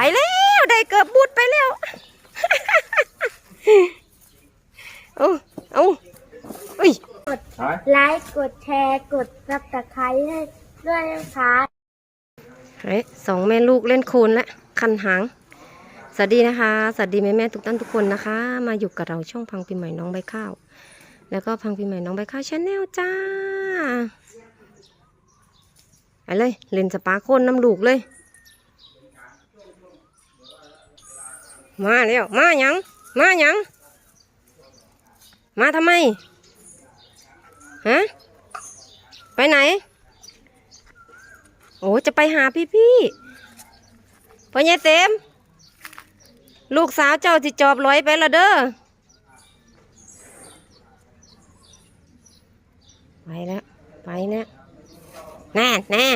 ไปแล้วได้เกือบบุดไปแล้วเอาเอาอุ้ยไลค์กดแชร์กดซับสไครต์ให้ด้วยนะคะเฮ้ยสองแม่ลูกเล่นโคลนและคันหางสวัสดีนะคะสวัสดีแม่แม่ๆทุกท่านทุกคนนะคะ มาอยู่กับเราช่องพังปีใหม่น้องใบข้าว แล้วก็พังปีใหม่น้องใบข้าวชาแนลจ้าไปเลยเล่นสปาโคนน้ำลูกเลย มาแล้วมาหยังมาหยังมาทำไมฮะไปไหน โอ้จะไปหาพี่พี่พ่อใหญ่เต็ม ลูกสาวเจ้าที่จอบลอยไปละเด้อไปแล้วไปแล้วแน่แน่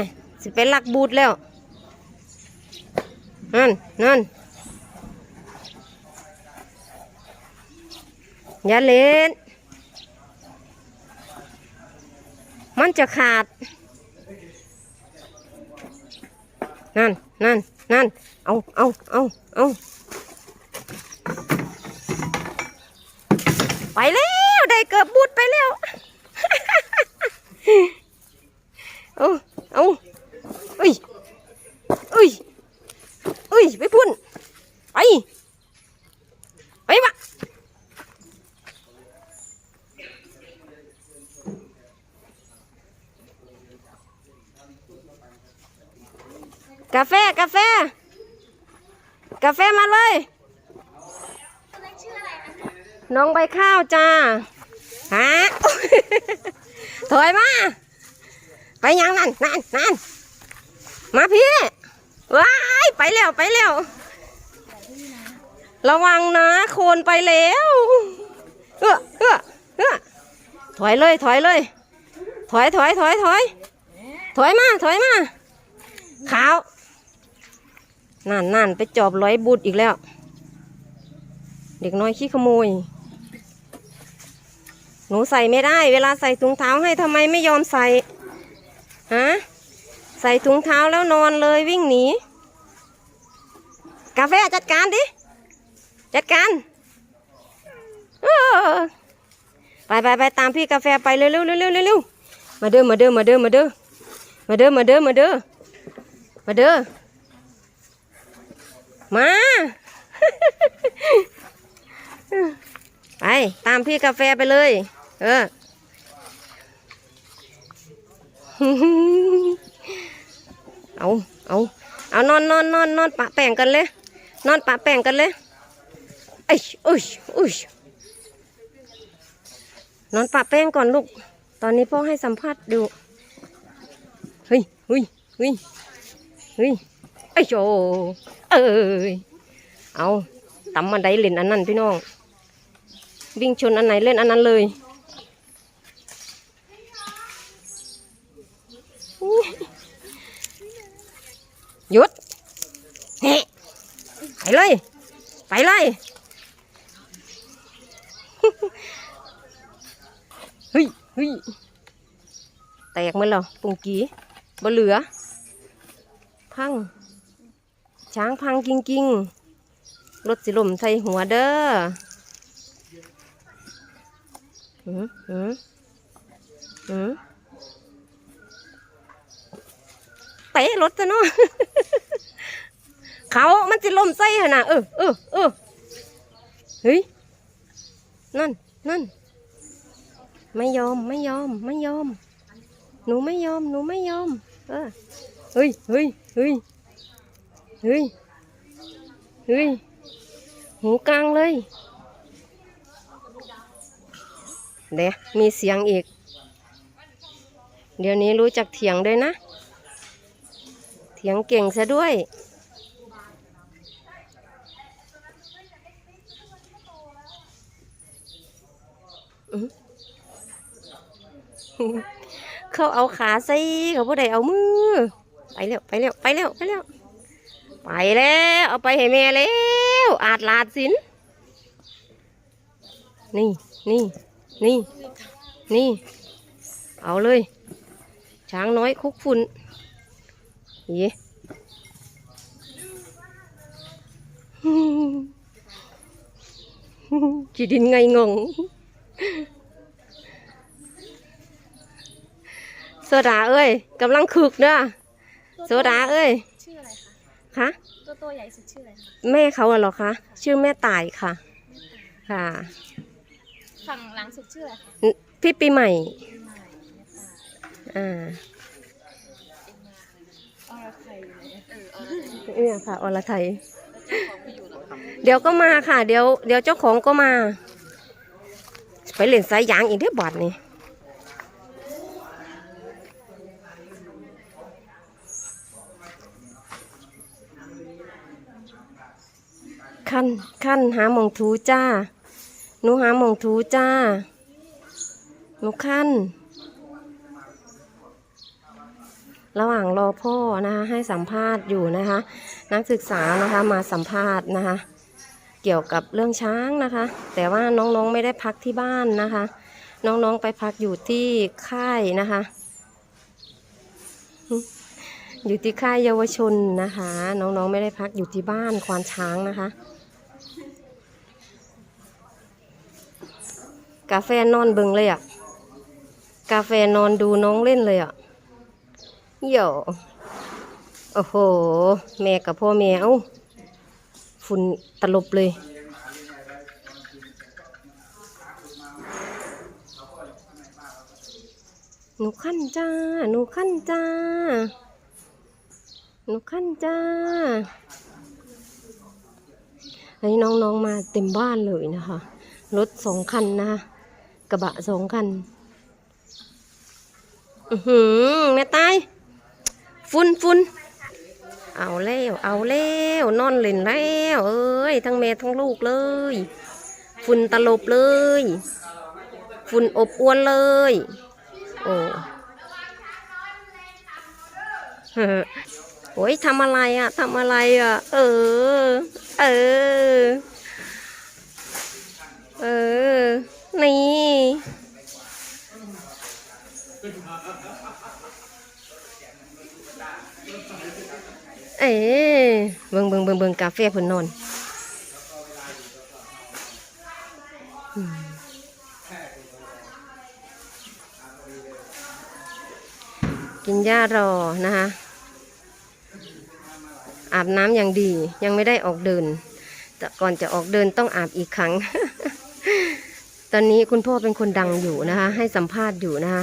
สิเป็นลักบูดแล้วนั่นนั่น อย่าเล่น มันจะขาด นั่น นั่น นั่น เอา เอา เอา เอา ไปแล้ว ได้เกือบบุดไปแล้ว เอาเอาอุ้ยอุ้ยอุ้ย ไปพุ่น ไป ไปวะ กาแฟกาแฟ กาแฟมาเลย น้องใบข้าวจ้าฮะถอยมา ไปยังนั่นนั่นนั่นมาพี่ว้ายไปแล้วไปแล้ว ระวังนะ โคนไปแล้วเออเออเออถอยเลยถอยเลย ถอยถอยถอยถอยถอยมาถอยมาขาว นั่นนั่นไปจอบร้อยบุตรอีกแล้ว เด็กน้อยขี้ขโมย หนูใส่ไม่ได้ เวลาใส่ถุงเท้าให้ทำไมไม่ยอมใส่ฮะใส่ถุงเท้าแล้วนอนเลยวิ่งหนีกาแฟจัดการดิ จัดการไปไปไปตามพี่กาแฟไปเร็วเร็วเร็วเร็วเร็วเร็วมาเด้อมาเด้อมาเด้อมาเด้อมาเด้อมาเด้อมาเด้อมาเด้อ มา ไป ตามพี่กาแฟไปเลย เออ เอาเอาเอานอนนอนนอนนอนปะแป้งกันเลย นอนปะแป้งกันเลยไอ้ยอุ้ยอุ้ยนอนปะแป้งก่อนลูก ตอนนี้พ่อให้สัมภาษณ์ดู เฮ้ยเฮ้ยเฮ้ยเฮ้ย ไอ้โจเอ้ยเอาตำมันได้เล่นอันนั้นพี่น้อง วิ่งชนอันไหนเล่นอันนั้นเลยหยุดเฮ้ไปเลย ไปเลยเฮ้ยเฮ้ยแตกมันเหรอปุงกีบ่เหลือ พัง ช้างพังจริงรถสิลมใส่หัวเด้อหืมหืมหืมเตะรถซะเนาะเขามันสิลมใส่หนนะเออเออเออเฮ้ย นั่น นั่น ไม่ยอม ไม่ยอม ไม่ยอม หนูไม่ยอม หนูไม่ยอม เออ เฮ้ย เฮ้ย เฮ้ย เฮ้ย เฮ้ย หูกลางเลยเดี๋ยวมีเสียงอีก เดี๋ยวนี้รู้จักเถียงด้วยนะ เถียงเก่งซะด้วย เขาเอาขาใส่เขาบ่ได้เอามือ ไปแล้ว ไปแล้ว ไปแล้ว ไปแล้ว ไปแล้ว เอาไปให้แม่แล้ว อาดลาดสิน นี่นี่นี่ นี่ เอาเลย ช้างน้อยคุกฝุ่นเย่จีดินไงงงโซดาเอ้ยกำลังคึกเด้อโซดาเอ้ยชื่ออะไรคะ คะตัวตัวใหญ่สุดชื่ออะไรคะแม่เขาอะเหรอคะชื่อแม่ตายค่ะ ค่ะฝั่งหลังสุดชื่ออะไรคะพี่ปีใหม่ปีใหม่แม่ตายอ่าอรไทยเลยเอออรไทยเนี่ยค่ะอรไทยแล้วเจ้าของไม่อยู่หรอคะเดี๋ยวก็มาค่ะ เดี๋ยวเดี๋ยวเจ้าของก็มา ไปเล่นสายยางอีกได้อบาดนี่ ขั้นขั้นหาหมองทูจ้า หนูหาหมองทูจ้า หนูขั้น ระหว่างรอพ่อนะคะให้สัมภาษณ์อยู่นะคะ นักศึกษานะคะมาสัมภาษณ์นะคะ เกี่ยวกับเรื่องช้างนะคะ แต่ว่าน้องๆไม่ได้พักที่บ้านนะคะ น้องๆไปพักอยู่ที่ค่ายนะคะ อยู่ที่ค่ายเยาวชนนะคะ น้องๆไม่ได้พักอยู่ที่บ้านควานช้างนะคะ กาแฟนอนเบิงเลยอะ่ะ กาแฟนอนดูน้องเล่นเลยอะ่ะเหี่ยวโอ้โห แม่กับพ่อแม่เอ้าฝุ่นตลบเลยหนูขั้นจ้า หนูขั้นจ้า หนูขั้นจ้า อันนี้น้องๆมาเต็มบ้านเลยนะคะ รถสองคันนะคะกระบะสองคัน อือหือแม่ตายฝุ่นฝุ่นเอาแล้วเอาแล้วนอนเล่นแล้ว เอ้ย ทั้งแม่ทั้งลูกเลย ฝุ่นตลบเลย ฝุ่นอบอวนเลย โอ้ โอ้ยทำอะไรอะทำอะไรอะเออ เออ เออ นี่ เอ๋เบิ่งเบิ่งเบิ่งเบิ่งกาแฟเพิ่นนอนกินหญ้ารอนะคะ อาบน้ำอย่างดี ยังไม่ได้ออกเดิน แต่ก่อนจะออกเดินต้องอาบอีกครั้ง ตอนนี้คุณพ่อเป็นคนดังอยู่นะคะ ให้สัมภาษณ์อยู่นะคะ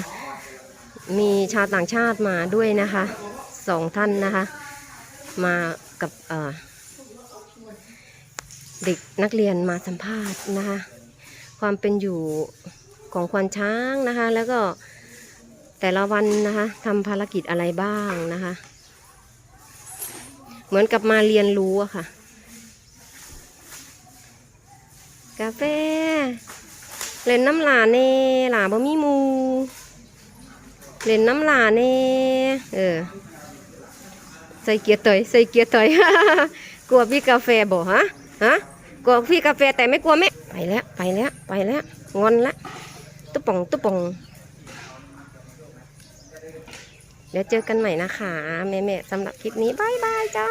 มีชาวต่างชาติมาด้วยนะคะสองท่านนะคะ มากับเเด็กนักเรียนมาสัมภาษณ์นะคะ ความเป็นอยู่ของควานช้างนะคะ แล้วก็แต่ละวันนะคะทำภารกิจอะไรบ้างนะคะ เหมือนกับมาเรียนรู้อะค่ะ กาแฟเล่นน้ำหลาเน่หลาบ่มีมู เล่นน้ำหลาเน่เออ ใส่เกียร์เตยใส่เกียร์เตยกลัวพี่กาแฟบอกฮะฮะกลัวพี่กาแฟแต่ไม่กลัวแม่ไปแล้วไปแล้วไปแล้วงอนละตุ๊ป่องตุ๊ป่อง เดี๋ยวเจอกันใหม่นะคะแม่แม่สำหรับคลิปนี้บายบายจ้า